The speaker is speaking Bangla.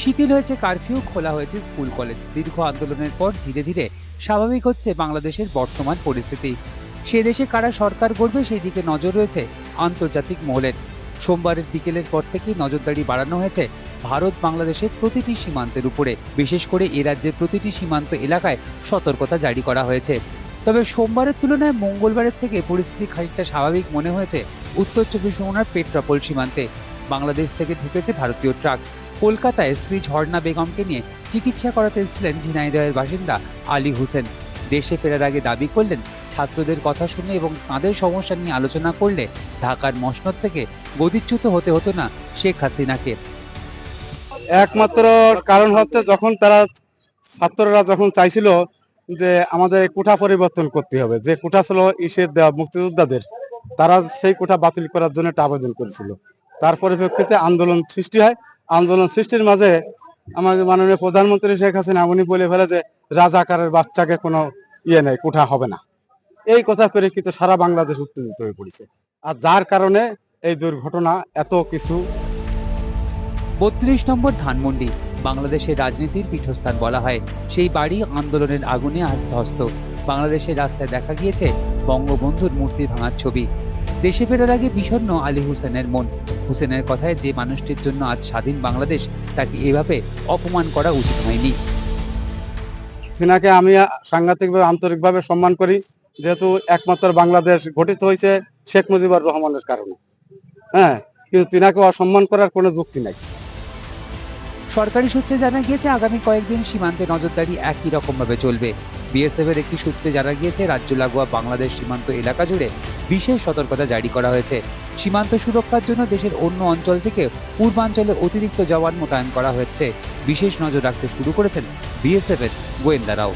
শিথিল হয়েছে কারফিউ, খোলা হয়েছে স্কুল, কলেজ। দীর্ঘ আন্দোলনের পর ধীরে ধীরে স্বাভাবিক হচ্ছে বাংলাদেশের বর্তমান পরিস্থিতি। সে দেশে কারা সরকার গড়বে, সেই দিকে নজর রয়েছে আন্তর্জাতিক মহলের। সোমবারের বিকেলের পর থেকেই নজরদারি বাড়ানো হয়েছে ভারত বাংলাদেশের প্রতিটি সীমান্তের উপরে। বিশেষ করে এ রাজ্যের প্রতিটি সীমান্ত এলাকায় সতর্কতা জারি করা হয়েছে। তবে সোমবারের তুলনায় মঙ্গলবারের থেকে পরিস্থিতি খানিকটা স্বাভাবিক মনে হয়েছে উত্তর চব্বিশ পরগনার পেট্রাপোল সীমান্তে। বাংলাদেশ থেকে ঢুকেছে ভারতীয় ট্রাক। কলকাতায় স্ত্রী ঝর্ণা বেগমকে নিয়ে চিকিৎসা করাতে এসেছিলেন ঝিনাইদহের বাসিন্দা আলী হোসেন। দেশে ফেরার আগে দাবি করলেন, ছাত্রদের কথা শুনে এবং তাঁদের সমস্যা নিয়ে আলোচনা করলে ঢাকার মসনদ থেকে গদিচ্যুত হতে হতো না শেখ হাসিনাকে। একমাত্র কারণ হচ্ছে যখন তারা ছাত্ররা যখন চাইছিল যে আমাদের কোঠা পরিবর্তন করতে হবে, যে কোঠা ছিল ইসের দেওয়া মুক্তিযোদ্ধাদের, তারা সেই কোঠা বাতিল করার জন্য একটা আবেদন করেছিল। তার পরিপ্রেক্ষিতে আন্দোলন সৃষ্টি হয় আন্দোলন সৃষ্টির মাঝে আমাদের মাননীয় প্রধানমন্ত্রী শেখ হাসিনা, উনি বলে ফেলে যে রাজাকারের বাচ্চাকে কোনো ইয়ে নেই, কোঠা হবে না। এই কথা পরিপ্রেক্ষিতে সারা বাংলাদেশ উত্তেজিত হয়ে পড়েছে। আর যার কারণে এই দুর্ঘটনা এত কিছু বত্রিশ নম্বর ধানমন্ডি, বাংলাদেশের রাজনীতির পীঠস্থান বলা হয়। সেই বাড়ি আন্দোলনের আগুনে আজ ধ্বস্ত। বাংলাদেশের রাস্তায় দেখা গিয়েছে বঙ্গবন্ধুর মূর্তি ভাঙার ছবি। দেশে ফেরার আগে বিষণ্ণ আলী হোসেনের মন। হোসেনের কথায় যে মানুষটির জন্য আজ স্বাধীন বাংলাদেশ তাকে এভাবে অপমান করা উচিত হয়নি। সিনাকে আমি সাংঘাতিকভাবে আন্তরিকভাবে সম্মান করি। যেহেতু একমাত্র বাংলাদেশ গঠিত হয়েছে শেখ মুজিবুর রহমানের কারণে। হ্যাঁ কিন্তু তিনাকে অসম্মান করার কোনো যুক্তি নাই। সরকারি সূত্রে জানা গিয়েছে আগামী কয়েকদিন সীমান্তে নজরদারি একই রকমভাবে চলবে। বিএসএফ এর একটি সূত্রে জানা গিয়েছে, রাজ্য লাগোয়া বাংলাদেশ সীমান্ত এলাকা জুড়ে বিশেষ সতর্কতা জারি করা হয়েছে। সীমান্ত সুরক্ষার জন্য দেশের অন্য অঞ্চল থেকে পূর্বাঞ্চলে অতিরিক্ত জওয়ান মোতায়েন করা হয়েছে বিশেষ নজর রাখতে শুরু করেছেন বিএসএফ এর গোয়েন্দারাও।